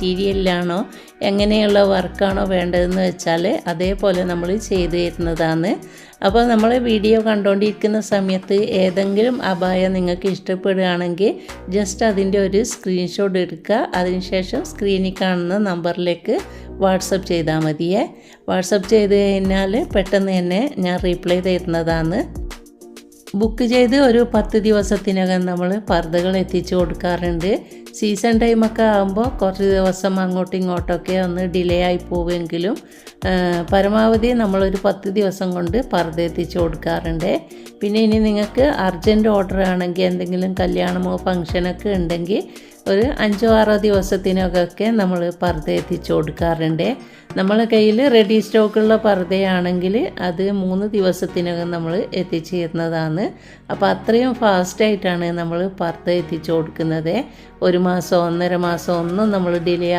മെറ്റീരിയലിലാണോ എങ്ങനെയുള്ള വർക്കാണോ വേണ്ടതെന്ന് വെച്ചാൽ അതേപോലെ നമ്മൾ ചെയ്തു തരുന്നതാണ്. അപ്പോൾ നമ്മൾ വീഡിയോ കണ്ടുകൊണ്ടിരിക്കുന്ന സമയത്ത് ഏതെങ്കിലും അപായം നിങ്ങൾക്ക് ഇഷ്ടപ്പെടുകയാണെങ്കിൽ ജസ്റ്റ് അതിന്റെ ഒരു സ്ക്രീൻഷോട്ട് എടുക്കുക. അതിനുശേഷം സ്ക്രീനിൽ കാണുന്ന നമ്പറിലേക്ക് വാട്സപ്പ് ചെയ്താൽ മതിയേ. വാട്സപ്പ് ചെയ്ത് കഴിഞ്ഞാൽ പെട്ടെന്ന് തന്നെ ഞാൻ റീപ്ലൈ തരുന്നതാണ്. ബുക്ക് ചെയ്ത് ഒരു പത്ത് ദിവസത്തിനകം നമ്മൾ പർദ്ദകൾ എത്തിച്ചു കൊടുക്കാറുണ്ട്. സീസൺ ടൈമൊക്കെ ആകുമ്പോൾ കുറച്ച് ദിവസം അങ്ങോട്ടും ഇങ്ങോട്ടൊക്കെ ഒന്ന് ഡിലേ ആയി പോവുമെങ്കിലും പരമാവധി നമ്മളൊരു പത്ത് ദിവസം കൊണ്ട് പർദ്ദ എത്തിച്ചു കൊടുക്കാറുണ്ട്. പിന്നെ ഇനി നിങ്ങൾക്ക് അർജന്റ് ഓർഡർ ആണെങ്കിൽ എന്തെങ്കിലും കല്യാണമോ ഫംഗ്ഷനൊക്കെ ഉണ്ടെങ്കിൽ ഒരു അഞ്ചോ ആറോ ദിവസത്തിനൊക്കെ നമ്മൾ പർദ്ദ എത്തിച്ചു കൊടുക്കാറുണ്ട്. നമ്മളെ കയ്യിൽ റെഡി സ്റ്റോക്കുള്ള പർദ്ദയാണെങ്കിൽ അത് മൂന്ന് ദിവസത്തിനകം നമ്മൾ എത്തിച്ചു തരുന്നതാണ് അപ്പോൾ അത്രയും ഫാസ്റ്റായിട്ടാണ് നമ്മൾ പർദ്ദ എത്തിച്ചു കൊടുക്കുന്നത്. ഒരു മാസം ഒന്നര മാസം ഒന്നും നമ്മൾ ഡിലേ